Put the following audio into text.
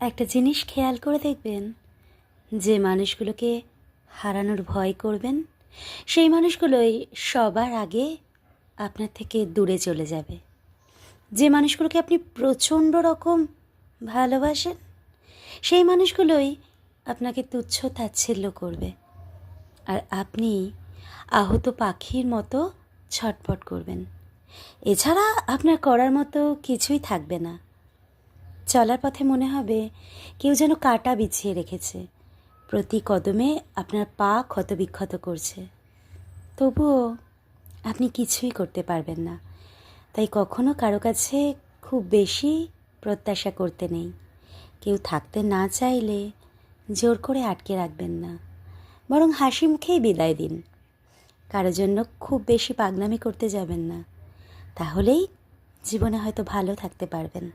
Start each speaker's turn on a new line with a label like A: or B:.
A: একটা জিনিস খেয়াল করে দেখবেন, যে মানুষগুলোকে হারানোর ভয় করবেন, সেই মানুষগুলোই সবার আগে আপনার থেকে দূরে চলে যাবে। যে মানুষগুলোকে আপনি প্রচণ্ড রকম ভালোবাসেন, সেই মানুষগুলোই আপনাকে তুচ্ছ তাচ্ছিল্য করবে। আর আপনি আহত পাখির মতো ছটফট করবেন। এছাড়া আপনার করার মতো কিছুই থাকবে না। চলার পথে মনে হবে কেউ যেন কাটা বিছিয়ে রেখেছে। প্রতি কদমে আপনার পা ক্ষতবিক্ষত করছে। তবুও আপনি কিছুই করতে পারবেন না। তাই কখনো কারও কাছে খুব বেশি প্রত্যাশা করতে নেই। কেউ থাকতে না চাইলে জোর করে আটকে রাখবেন না। বরং হাসি মুখেই বিদায় দিন। কারোর জন্য খুব বেশি পাগনামি করতে যাবেন না। তাহলেই জীবনে হয়তো ভালো থাকতে পারবেন।